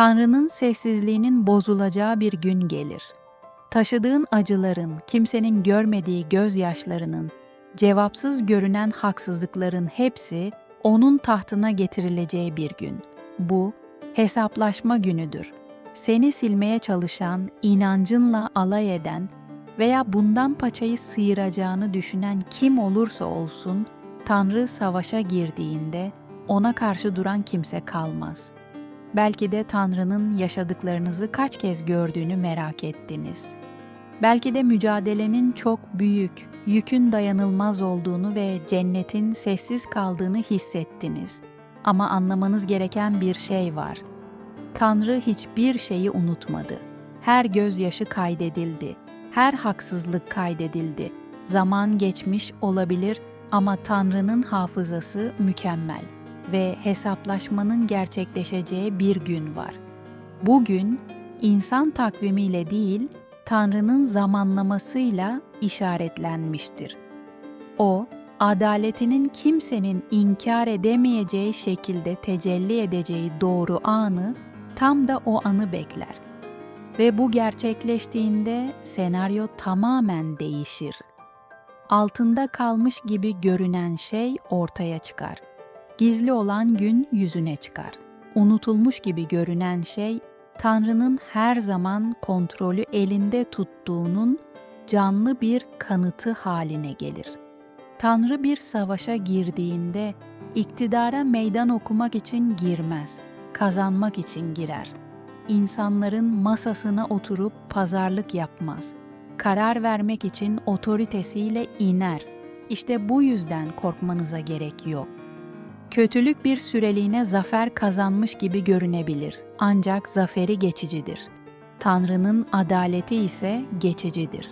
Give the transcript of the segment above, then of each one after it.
Tanrı'nın sessizliğinin bozulacağı bir gün gelir. Taşıdığın acıların, kimsenin görmediği gözyaşlarının, cevapsız görünen haksızlıkların hepsi onun tahtına getirileceği bir gün. Bu hesaplaşma günüdür. Seni silmeye çalışan, inancınla alay eden veya bundan paçayı sıyıracağını düşünen kim olursa olsun, Tanrı savaşa girdiğinde ona karşı duran kimse kalmaz. Belki de Tanrı'nın yaşadıklarınızı kaç kez gördüğünü merak ettiniz. Belki de mücadelenin çok büyük, yükün dayanılmaz olduğunu ve cennetin sessiz kaldığını hissettiniz. Ama anlamanız gereken bir şey var. Tanrı hiçbir şeyi unutmadı. Her gözyaşı kaydedildi. Her haksızlık kaydedildi. Zaman geçmiş olabilir ama Tanrı'nın hafızası mükemmel ve hesaplaşmanın gerçekleşeceği bir gün var. Bu gün insan takvimiyle değil, Tanrı'nın zamanlamasıyla işaretlenmiştir. O, adaletinin kimsenin inkar edemeyeceği şekilde tecelli edeceği doğru anı tam da o anı bekler. Ve bu gerçekleştiğinde senaryo tamamen değişir. Altında kalmış gibi görünen şey ortaya çıkar. Gizli olan gün yüzüne çıkar. Unutulmuş gibi görünen şey Tanrı'nın her zaman kontrolü elinde tuttuğunun canlı bir kanıtı haline gelir. Tanrı bir savaşa girdiğinde iktidara meydan okumak için girmez, kazanmak için girer. İnsanların masasına oturup pazarlık yapmaz. Karar vermek için otoritesiyle iner. İşte bu yüzden korkmanıza gerek yok. Kötülük bir süreliğine zafer kazanmış gibi görünebilir ancak zaferi geçicidir. Tanrı'nın adaleti ise geçicidir.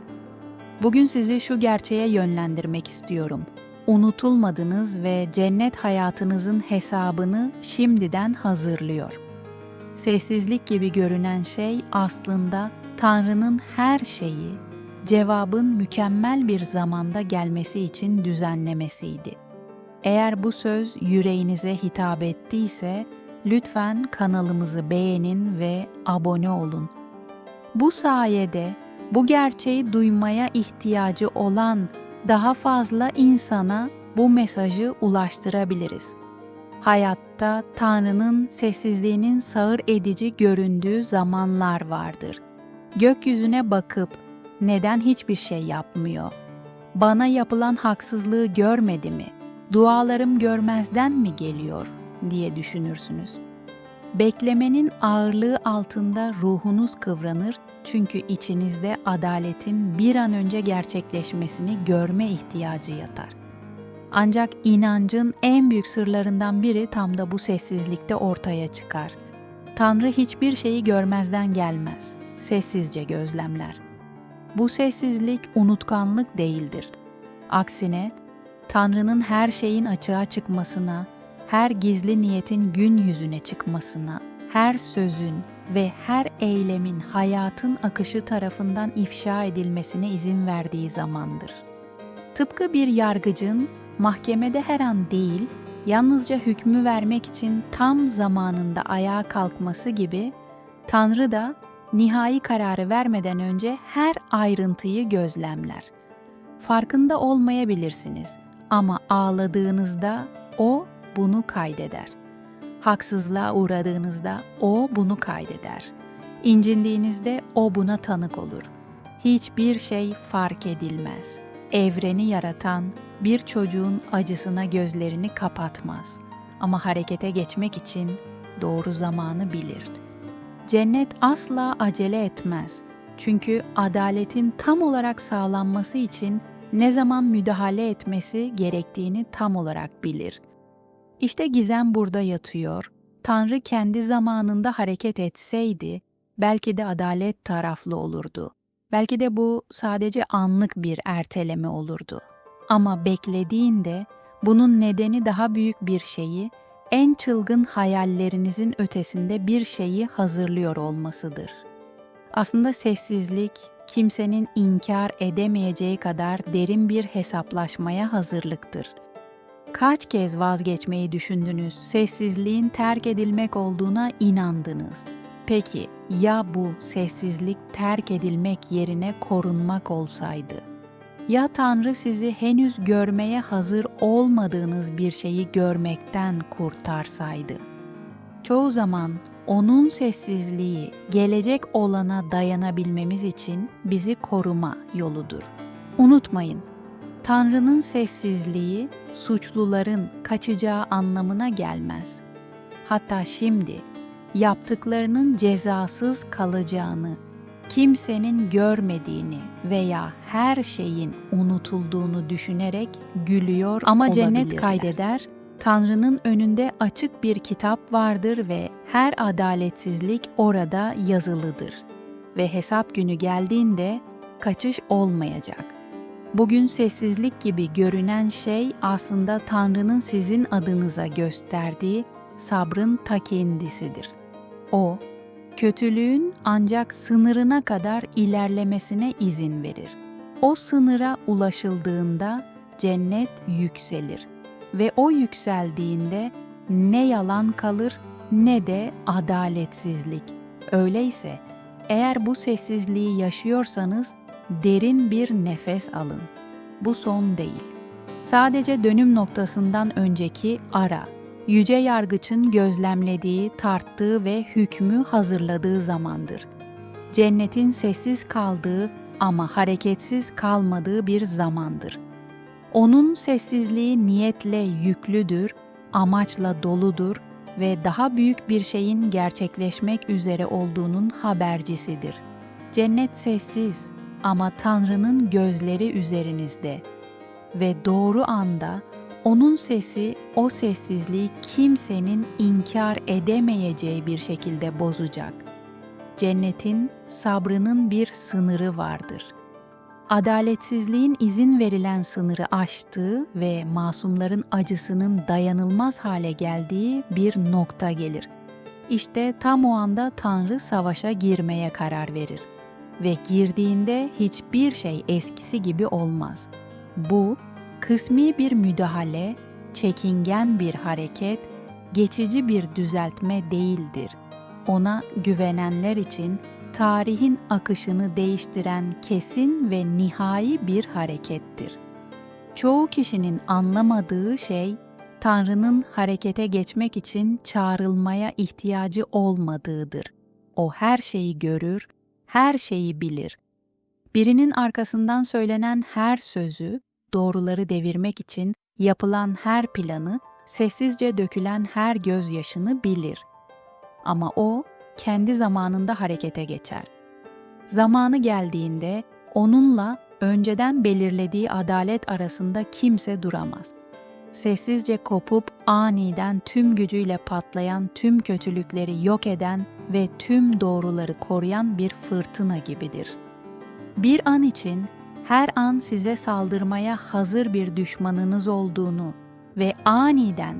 Bugün sizi şu gerçeğe yönlendirmek istiyorum. Unutulmadınız ve cennet hayatınızın hesabını şimdiden hazırlıyor. Sessizlik gibi görünen şey aslında Tanrı'nın her şeyi, cevabın mükemmel bir zamanda gelmesi için düzenlemesiydi. Eğer bu söz yüreğinize hitap ettiyse lütfen kanalımızı beğenin ve abone olun. Bu sayede bu gerçeği duymaya ihtiyacı olan daha fazla insana bu mesajı ulaştırabiliriz. Hayatta Tanrı'nın sessizliğinin sağır edici göründüğü zamanlar vardır. Gökyüzüne bakıp neden hiçbir şey yapmıyor? Bana yapılan haksızlığı görmedi mi? Dualarım görmezden mi geliyor diye düşünürsünüz. Beklemenin ağırlığı altında ruhunuz kıvranır çünkü içinizde adaletin bir an önce gerçekleşmesini görme ihtiyacı yatar. Ancak inancın en büyük sırlarından biri tam da bu sessizlikte ortaya çıkar. Tanrı hiçbir şeyi görmezden gelmez. Sessizce gözlemler. Bu sessizlik unutkanlık değildir. Aksine Tanrı'nın her şeyin açığa çıkmasına, her gizli niyetin gün yüzüne çıkmasına, her sözün ve her eylemin hayatın akışı tarafından ifşa edilmesine izin verdiği zamandır. Tıpkı bir yargıcın mahkemede her an değil, yalnızca hükmü vermek için tam zamanında ayağa kalkması gibi Tanrı da nihai kararı vermeden önce her ayrıntıyı gözlemler. Farkında olmayabilirsiniz ama ağladığınızda o bunu kaydeder. Haksızlığa uğradığınızda o bunu kaydeder. İncindiğinizde o buna tanık olur. Hiçbir şey fark edilmez. Evreni yaratan bir çocuğun acısına gözlerini kapatmaz. Ama harekete geçmek için doğru zamanı bilir. Cennet asla acele etmez. Çünkü adaletin tam olarak sağlanması için ne zaman müdahale etmesi gerektiğini tam olarak bilir. İşte gizem burada yatıyor. Tanrı kendi zamanında hareket etseydi belki de adalet taraflı olurdu. Belki de bu sadece anlık bir erteleme olurdu. Ama beklediğinde bunun nedeni daha büyük bir şeyi, en çılgın hayallerinizin ötesinde bir şeyi hazırlıyor olmasıdır. Aslında sessizlik kimsenin inkar edemeyeceği kadar derin bir hesaplaşmaya hazırlıktır. Kaç kez vazgeçmeyi düşündünüz, sessizliğin terk edilmek olduğuna inandınız. Peki ya bu sessizlik terk edilmek yerine korunmak olsaydı? Ya Tanrı sizi henüz görmeye hazır olmadığınız bir şeyi görmekten kurtarsaydı? Çoğu zaman onun sessizliği gelecek olana dayanabilmemiz için bizi koruma yoludur. Unutmayın, Tanrı'nın sessizliği suçluların kaçacağı anlamına gelmez. Hatta şimdi yaptıklarının cezasız kalacağını, kimsenin görmediğini veya her şeyin unutulduğunu düşünerek gülüyor ama cennet kaydeder, Tanrı'nın önünde açık bir kitap vardır ve her adaletsizlik orada yazılıdır. Ve hesap günü geldiğinde kaçış olmayacak. Bugün sessizlik gibi görünen şey aslında Tanrı'nın sizin adınıza gösterdiği sabrın ta kendisidir. O, kötülüğün ancak sınırına kadar ilerlemesine izin verir. O sınıra ulaşıldığında cennet yükselir ve o yükseldiğinde ne yalan kalır ne de adaletsizlik. Öyleyse eğer bu sessizliği yaşıyorsanız derin bir nefes alın. Bu son değil. Sadece dönüm noktasından önceki ara, yüce yargıçın gözlemlediği, tarttığı ve hükmü hazırladığı zamandır. Cennetin sessiz kaldığı ama hareketsiz kalmadığı bir zamandır. Onun sessizliği niyetle yüklüdür, amaçla doludur ve daha büyük bir şeyin gerçekleşmek üzere olduğunun habercisidir. Cennet sessiz ama Tanrı'nın gözleri üzerinizde ve doğru anda onun sesi o sessizliği kimsenin inkar edemeyeceği bir şekilde bozacak. Cennetin sabrının bir sınırı vardır. Adaletsizliğin izin verilen sınırı aştığı ve masumların acısının dayanılmaz hale geldiği bir nokta gelir. İşte tam o anda Tanrı savaşa girmeye karar verir ve girdiğinde hiçbir şey eskisi gibi olmaz. Bu kısmi bir müdahale, çekingen bir hareket, geçici bir düzeltme değildir. Ona güvenenler için tarihin akışını değiştiren kesin ve nihai bir harekettir. Çoğu kişinin anlamadığı şey Tanrı'nın harekete geçmek için çağrılmaya ihtiyacı olmadığıdır. O her şeyi görür, her şeyi bilir. Birinin arkasından söylenen her sözü, doğruları devirmek için yapılan her planı, sessizce dökülen her gözyaşını bilir. Ama o kendi zamanında harekete geçer. Zamanı geldiğinde onunla önceden belirlediği adalet arasında kimse duramaz. Sessizce kopup aniden tüm gücüyle patlayan tüm kötülükleri yok eden ve tüm doğruları koruyan bir fırtına gibidir. Bir an için her an size saldırmaya hazır bir düşmanınız olduğunu ve aniden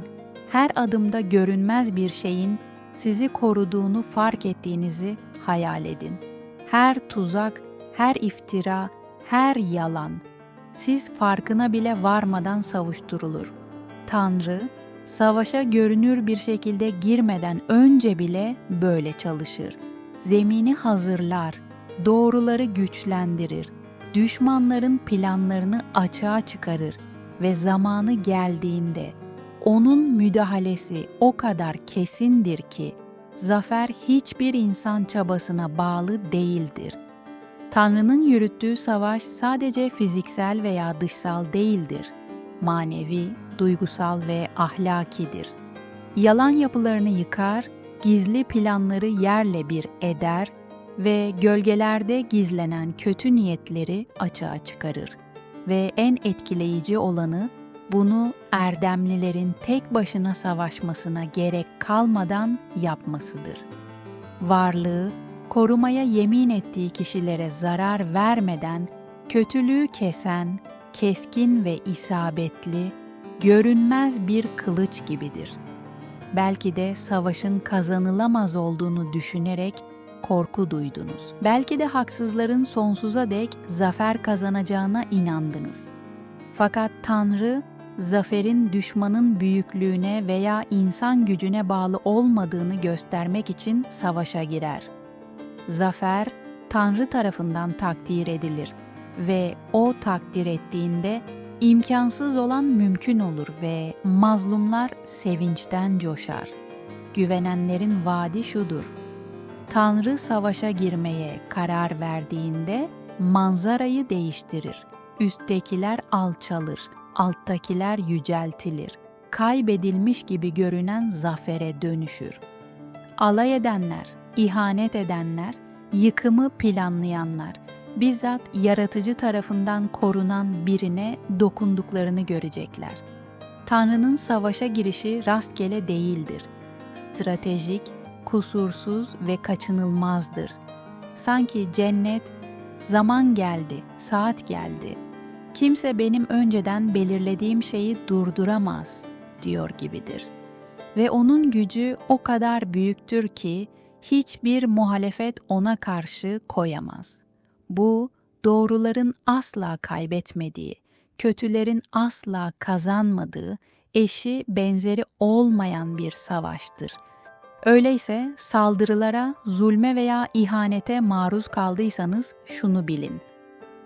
her adımda görünmez bir şeyin sizi koruduğunu fark ettiğinizi hayal edin. Her tuzak, her iftira, her yalan siz farkına bile varmadan savuşturulur. Tanrı savaşa görünür bir şekilde girmeden önce bile böyle çalışır. Zemini hazırlar, doğruları güçlendirir, düşmanların planlarını açığa çıkarır ve zamanı geldiğinde onun müdahalesi o kadar kesindir ki zafer hiçbir insan çabasına bağlı değildir. Tanrı'nın yürüttüğü savaş sadece fiziksel veya dışsal değildir. Manevi, duygusal ve ahlakidir. Yalan yapılarını yıkar, gizli planları yerle bir eder ve gölgelerde gizlenen kötü niyetleri açığa çıkarır. Ve en etkileyici olanı bunu erdemlilerin tek başına savaşmasına gerek kalmadan yapmasıdır. Varlığı, korumaya yemin ettiği kişilere zarar vermeden kötülüğü kesen, keskin ve isabetli, görünmez bir kılıç gibidir. Belki de savaşın kazanılamaz olduğunu düşünerek korku duydunuz. Belki de haksızların sonsuza dek zafer kazanacağına inandınız. Fakat Tanrı zaferin düşmanın büyüklüğüne veya insan gücüne bağlı olmadığını göstermek için savaşa girer. Zafer, Tanrı tarafından takdir edilir ve o takdir ettiğinde imkansız olan mümkün olur ve mazlumlar sevinçten coşar. Güvenenlerin vaadi şudur. Tanrı savaşa girmeye karar verdiğinde manzarayı değiştirir. Üsttekiler alçalır, alttakiler yüceltilir. Kaybedilmiş gibi görünen zafere dönüşür. Alay edenler, ihanet edenler, yıkımı planlayanlar, bizzat yaratıcı tarafından korunan birine dokunduklarını görecekler. Tanrı'nın savaşa girişi rastgele değildir. Stratejik, kusursuz ve kaçınılmazdır. Sanki cennet, zaman geldi, saat geldi. Kimse benim önceden belirlediğim şeyi durduramaz diyor gibidir. Ve onun gücü o kadar büyüktür ki hiçbir muhalefet ona karşı koyamaz. Bu doğruların asla kaybetmediği, kötülerin asla kazanmadığı, eşi benzeri olmayan bir savaştır. Öyleyse saldırılara, zulme veya ihanete maruz kaldıysanız şunu bilin.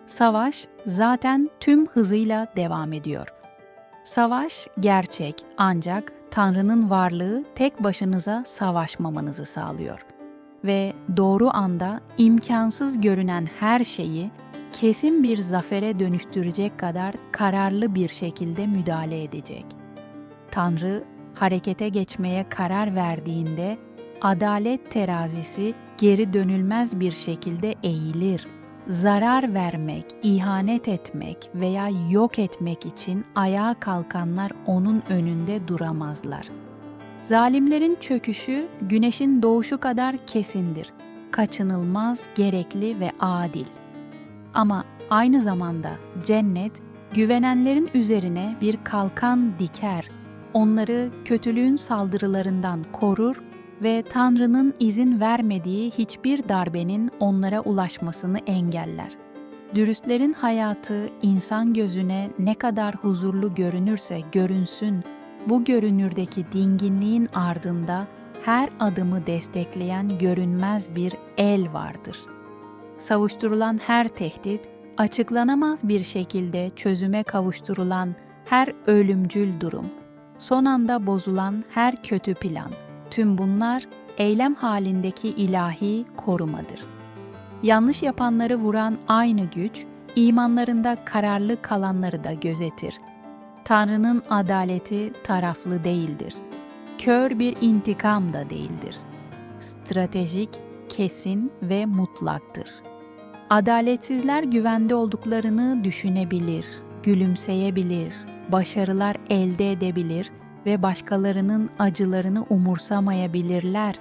Savaş zaten tüm hızıyla devam ediyor. Savaş gerçek ancak Tanrı'nın varlığı tek başınıza savaşmamanızı sağlıyor ve doğru anda imkansız görünen her şeyi kesin bir zafere dönüştürecek kadar kararlı bir şekilde müdahale edecek. Tanrı harekete geçmeye karar verdiğinde adalet terazisi geri dönülmez bir şekilde eğilir. Zarar vermek, ihanet etmek veya yok etmek için ayağa kalkanlar onun önünde duramazlar. Zalimlerin çöküşü güneşin doğuşu kadar kesindir. Kaçınılmaz, gerekli ve adil. Ama aynı zamanda cennet güvenenlerin üzerine bir kalkan diker. Onları kötülüğün saldırılarından korur ve Tanrı'nın izin vermediği hiçbir darbenin onlara ulaşmasını engeller. Dürüstlerin hayatı insan gözüne ne kadar huzurlu görünürse görünsün, bu görünürdeki dinginliğin ardında her adımı destekleyen görünmez bir el vardır. Savuşturulan her tehdit, açıklanamaz bir şekilde çözüme kavuşturulan her ölümcül durum, son anda bozulan her kötü plan, tüm bunlar eylem halindeki ilahi korumadır. Yanlış yapanları vuran aynı güç, imanlarında kararlı kalanları da gözetir. Tanrı'nın adaleti taraflı değildir. Kör bir intikam da değildir. Stratejik, kesin ve mutlaktır. Adaletsizler güvende olduklarını düşünebilir, gülümseyebilir, başarılar elde edebilir ve başkalarının acılarını umursamayabilirler.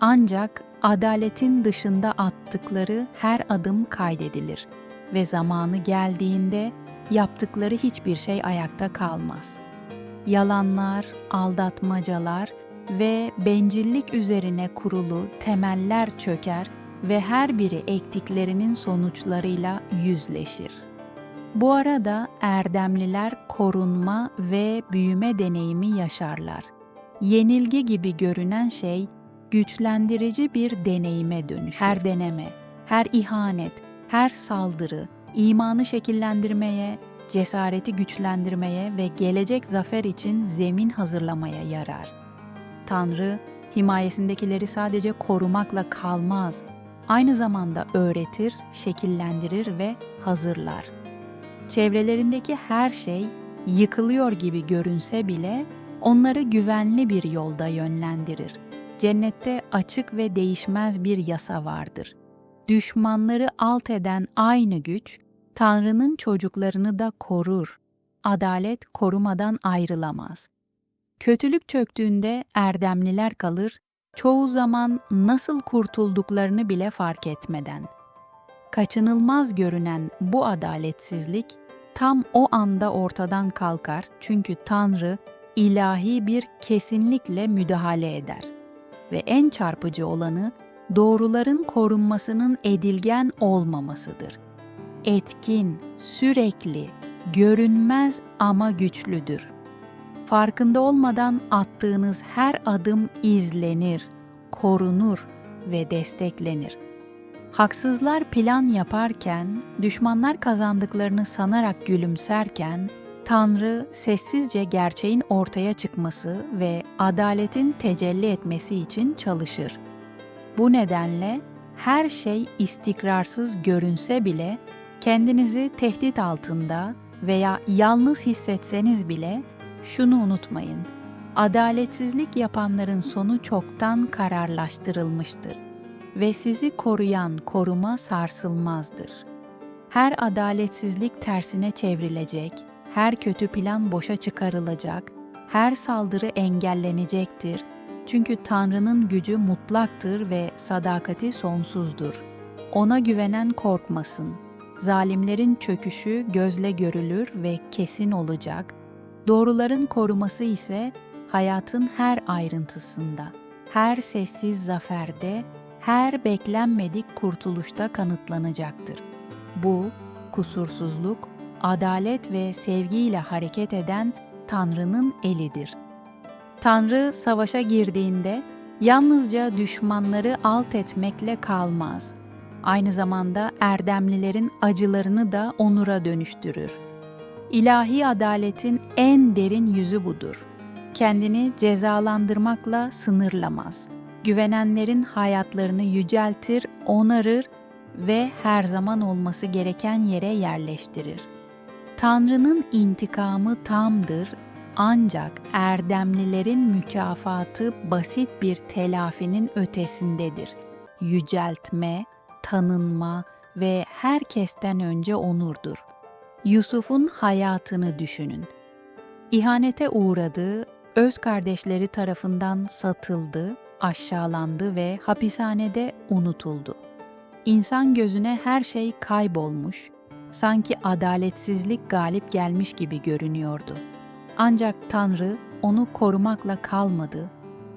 Ancak adaletin dışında attıkları her adım kaydedilir ve zamanı geldiğinde yaptıkları hiçbir şey ayakta kalmaz. Yalanlar, aldatmacalar ve bencillik üzerine kurulu temeller çöker ve her biri ektiklerinin sonuçlarıyla yüzleşir. Bu arada erdemliler korunma ve büyüme deneyimi yaşarlar. Yenilgi gibi görünen şey güçlendirici bir deneyime dönüşür. Her deneme, her ihanet, her saldırı imanı şekillendirmeye, cesareti güçlendirmeye ve gelecek zafer için zemin hazırlamaya yarar. Tanrı, himayesindekileri sadece korumakla kalmaz, aynı zamanda öğretir, şekillendirir ve hazırlar. Çevrelerindeki her şey yıkılıyor gibi görünse bile onları güvenli bir yolda yönlendirir. Cennette açık ve değişmez bir yasa vardır. Düşmanları alt eden aynı güç, Tanrı'nın çocuklarını da korur. Adalet korumadan ayrılamaz. Kötülük çöktüğünde erdemliler kalır, çoğu zaman nasıl kurtulduklarını bile fark etmeden. Kaçınılmaz görünen bu adaletsizlik tam o anda ortadan kalkar çünkü Tanrı ilahi bir kesinlikle müdahale eder. Ve en çarpıcı olanı doğruların korunmasının edilgen olmamasıdır etkin, sürekli, görünmez ama güçlüdür. Farkında olmadan attığınız her adım izlenir, korunur ve desteklenir. Haksızlar plan yaparken, düşmanlar kazandıklarını sanarak gülümserken, Tanrı sessizce gerçeğin ortaya çıkması ve adaletin tecelli etmesi için çalışır. Bu nedenle her şey istikrarsız görünse bile kendinizi tehdit altında veya yalnız hissetseniz bile şunu unutmayın. Adaletsizlik yapanların sonu çoktan kararlaştırılmıştır ve sizi koruyan koruma sarsılmazdır. Her adaletsizlik tersine çevrilecek, her kötü plan boşa çıkarılacak, her saldırı engellenecektir. Çünkü Tanrı'nın gücü mutlaktır ve sadakati sonsuzdur. Ona güvenen korkmasın. Zalimlerin çöküşü gözle görülür ve kesin olacak. Doğruların koruması ise hayatın her ayrıntısında, her sessiz zaferde, her beklenmedik kurtuluşta kanıtlanacaktır. Bu, kusursuzluk, adalet ve sevgiyle hareket eden Tanrı'nın elidir. Tanrı savaşa girdiğinde yalnızca düşmanları alt etmekle kalmaz. Aynı zamanda erdemlilerin acılarını da onura dönüştürür. İlahi adaletin en derin yüzü budur. Kendini cezalandırmakla sınırlamaz. Güvenenlerin hayatlarını yüceltir, onarır ve her zaman olması gereken yere yerleştirir. Tanrı'nın intikamı tamdır ancak erdemlilerin mükafatı basit bir telafinin ötesindedir. Yüceltme, tanınma ve herkesten önce onurdur. Yusuf'un hayatını düşünün. İhanete uğradı, öz kardeşleri tarafından satıldı, aşağılandı ve hapishanede unutuldu. İnsan gözüne her şey kaybolmuş, sanki adaletsizlik galip gelmiş gibi görünüyordu. Ancak Tanrı onu korumakla kalmadı,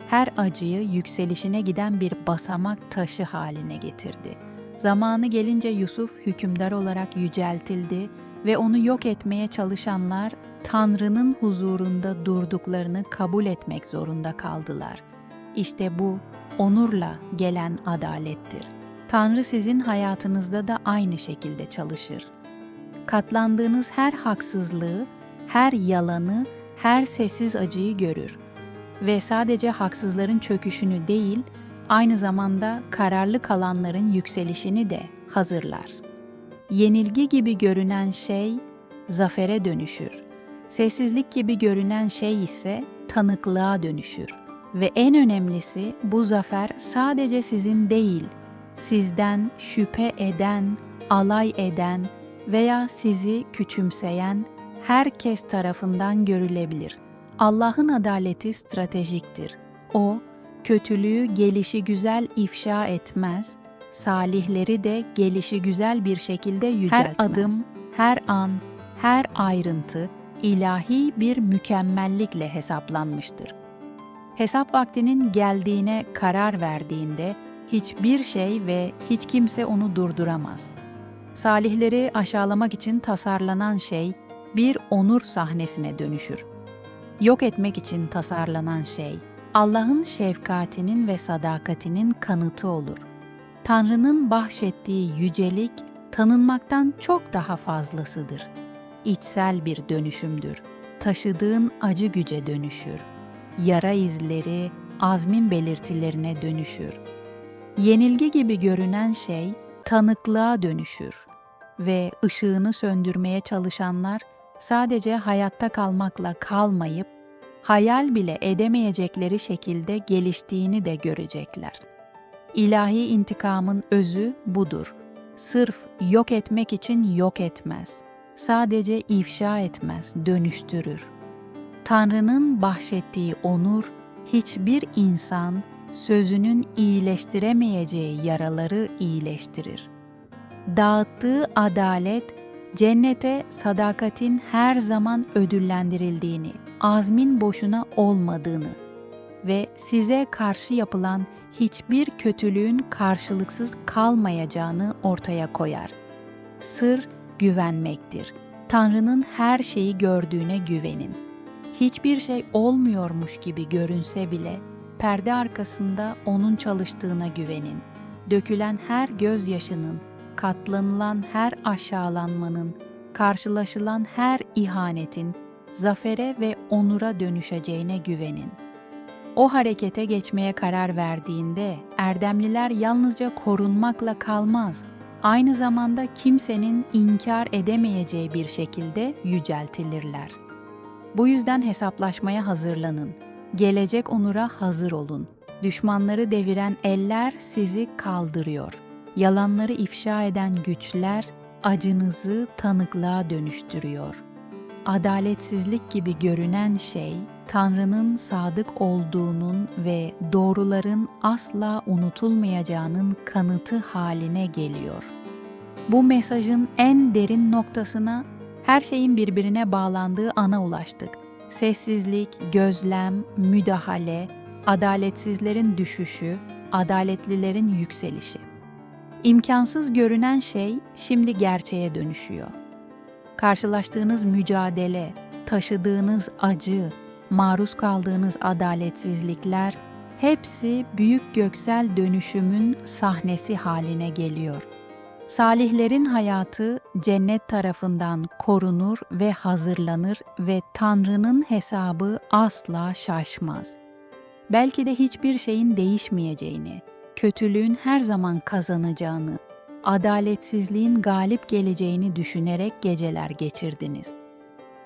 her acıyı yükselişine giden bir basamak taşı haline getirdi. Zamanı gelince Yusuf hükümdar olarak yüceltildi ve onu yok etmeye çalışanlar Tanrı'nın huzurunda durduklarını kabul etmek zorunda kaldılar. İşte bu onurla gelen adalettir. Tanrı sizin hayatınızda da aynı şekilde çalışır. Katlandığınız her haksızlığı, her yalanı, her sessiz acıyı görür ve sadece haksızların çöküşünü değil, aynı zamanda kararlı kalanların yükselişini de hazırlar. Yenilgi gibi görünen şey zafere dönüşür. Sessizlik gibi görünen şey ise tanıklığa dönüşür. Ve en önemlisi bu zafer sadece sizin değil, sizden şüphe eden, alay eden veya sizi küçümseyen herkes tarafından görülebilir. Allah'ın adaleti stratejiktir. O, kötülüğü gelişi güzel ifşa etmez, salihleri de gelişi güzel bir şekilde yüceltmez. Her adım, her an, her ayrıntı ilahi bir mükemmellikle hesaplanmıştır. Hesap vaktinin geldiğine karar verdiğinde hiçbir şey ve hiç kimse onu durduramaz. Salihleri aşağılamak için tasarlanan şey bir onur sahnesine dönüşür. Yok etmek için tasarlanan şey Allah'ın şefkatinin ve sadakatinin kanıtı olur. Tanrı'nın bahşettiği yücelik tanınmaktan çok daha fazlasıdır. İçsel bir dönüşümdür. Taşıdığın acı güce dönüşür. Yara izleri azmin belirtilerine dönüşür. Yenilgi gibi görünen şey tanıklığa dönüşür ve ışığını söndürmeye çalışanlar sadece hayatta kalmakla kalmayıp hayal bile edemeyecekleri şekilde geliştiğini de görecekler. İlahi intikamın özü budur. Sırf yok etmek için yok etmez. Sadece ifşa etmez, dönüştürür. Tanrı'nın bahşettiği onur hiçbir insan sözünün iyileştiremeyeceği yaraları iyileştirir. Dağıttığı adalet cennete sadakatin her zaman ödüllendirildiğini, azmin boşuna olmadığını ve size karşı yapılan hiçbir kötülüğün karşılıksız kalmayacağını ortaya koyar. Sır güvenmektir. Tanrı'nın her şeyi gördüğüne güvenin. Hiçbir şey olmuyormuş gibi görünse bile perde arkasında onun çalıştığına güvenin. Dökülen her gözyaşının, katlanılan her aşağılanmanın, karşılaşılan her ihanetin zafere ve onura dönüşeceğine güvenin. O harekete geçmeye karar verdiğinde erdemliler yalnızca korunmakla kalmaz, aynı zamanda kimsenin inkar edemeyeceği bir şekilde yüceltilirler. Bu yüzden hesaplaşmaya hazırlanın. Gelecek onura hazır olun. Düşmanları deviren eller sizi kaldırıyor. Yalanları ifşa eden güçler acınızı tanıklığa dönüştürüyor. Adaletsizlik gibi görünen şey, Tanrı'nın sadık olduğunun ve doğruların asla unutulmayacağının kanıtı haline geliyor. Bu mesajın en derin noktasına her şeyin birbirine bağlandığı ana ulaştık. Sessizlik, gözlem, müdahale, adaletsizlerin düşüşü, adaletlilerin yükselişi. İmkansız görünen şey şimdi gerçeğe dönüşüyor. Karşılaştığınız mücadele, taşıdığınız acı, maruz kaldığınız adaletsizlikler hepsi büyük göksel dönüşümün sahnesi haline geliyor. Salihlerin hayatı cennet tarafından korunur ve hazırlanır ve Tanrı'nın hesabı asla şaşmaz. Belki de hiçbir şeyin değişmeyeceğini, kötülüğün her zaman kazanacağını, adaletsizliğin galip geleceğini düşünerek geceler geçirdiniz.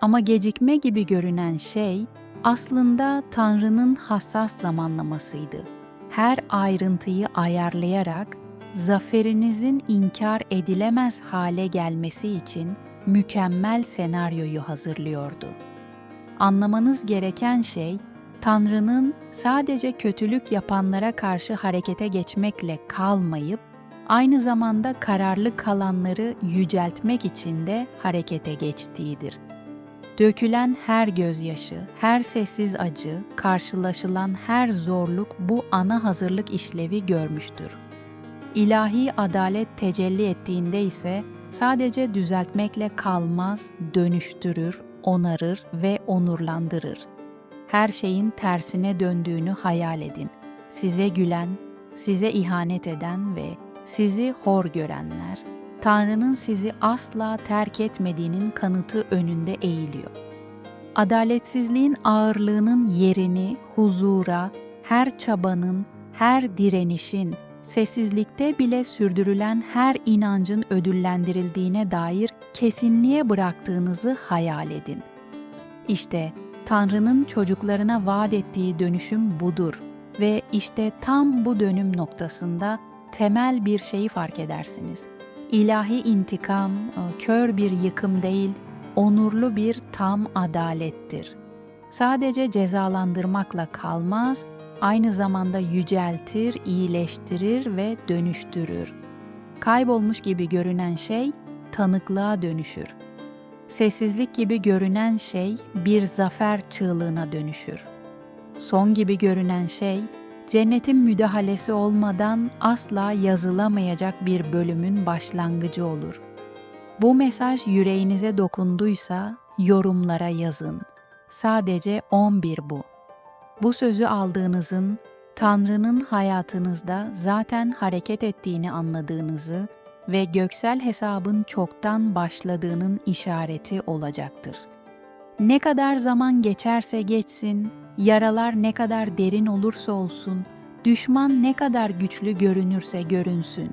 Ama gecikme gibi görünen şey aslında Tanrı'nın hassas zamanlamasıydı. Her ayrıntıyı ayarlayarak zaferinizin inkar edilemez hale gelmesi için mükemmel senaryoyu hazırlıyordu. Anlamanız gereken şey Tanrı'nın sadece kötülük yapanlara karşı harekete geçmekle kalmayıp aynı zamanda kararlı kalanları yüceltmek için de harekete geçtiğidir. Dökülen her gözyaşı, her sessiz acı, karşılaşılan her zorluk bu ana hazırlık işlevi görmüştür. İlahi adalet tecelli ettiğinde ise sadece düzeltmekle kalmaz, dönüştürür, onarır ve onurlandırır. Her şeyin tersine döndüğünü hayal edin. Size gülen, size ihanet eden ve sizi hor görenler, Tanrı'nın sizi asla terk etmediğinin kanıtı önünde eğiliyor. Adaletsizliğin ağırlığının yerini huzura, her çabanın, her direnişin, sessizlikte bile sürdürülen her inancın ödüllendirildiğine dair kesinliğe bıraktığınızı hayal edin. İşte Tanrı'nın çocuklarına vaat ettiği dönüşüm budur ve işte tam bu dönüm noktasında temel bir şeyi fark edersiniz. İlahi intikam kör bir yıkım değil, onurlu bir tam adalettir. Sadece cezalandırmakla kalmaz, aynı zamanda yüceltir, iyileştirir ve dönüştürür. Kaybolmuş gibi görünen şey tanıklığa dönüşür. Sessizlik gibi görünen şey bir zafer çığlığına dönüşür. Son gibi görünen şey cennetin müdahalesi olmadan asla yazılamayacak bir bölümün başlangıcı olur. Bu mesaj yüreğinize dokunduysa yorumlara yazın. Sadece 11 bu. Bu sözü aldığınızın Tanrı'nın hayatınızda zaten hareket ettiğini anladığınızı ve göksel hesabın çoktan başladığının işareti olacaktır. Ne kadar zaman geçerse geçsin, yaralar ne kadar derin olursa olsun, düşman ne kadar güçlü görünürse görünsün,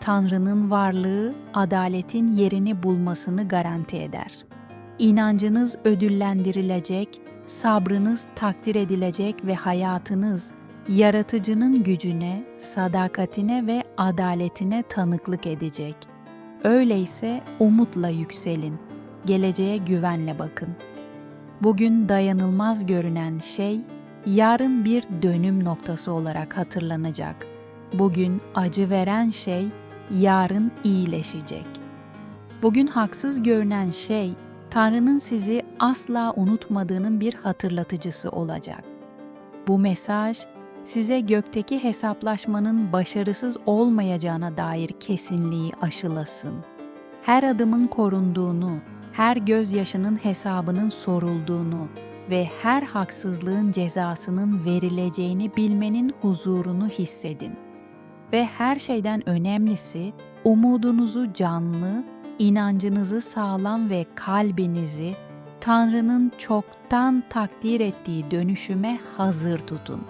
Tanrı'nın varlığı adaletin yerini bulmasını garanti eder. İnancınız ödüllendirilecek, sabrınız takdir edilecek ve hayatınız yaratıcının gücüne, sadakatine ve adaletine tanıklık edecek. Öyleyse umutla yükselin, geleceğe güvenle bakın. Bugün dayanılmaz görünen şey, yarın bir dönüm noktası olarak hatırlanacak. Bugün acı veren şey, yarın iyileşecek. Bugün haksız görünen şey, Tanrı'nın sizi asla unutmadığının bir hatırlatıcısı olacak. Bu mesaj, size gökteki hesaplaşmanın başarısız olmayacağına dair kesinliği aşılasın. Her adımın korunduğunu, her gözyaşının hesabının sorulduğunu ve her haksızlığın cezasının verileceğini bilmenin huzurunu hissedin. Ve her şeyden önemlisi umudunuzu canlı, inancınızı sağlam ve kalbinizi Tanrı'nın çoktan takdir ettiği dönüşüme hazır tutun.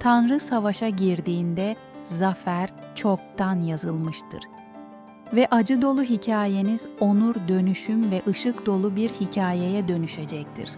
Tanrı savaşa girdiğinde zafer çoktan yazılmıştır. Ve acı dolu hikayeniz onur, dönüşüm ve ışık dolu bir hikayeye dönüşecektir.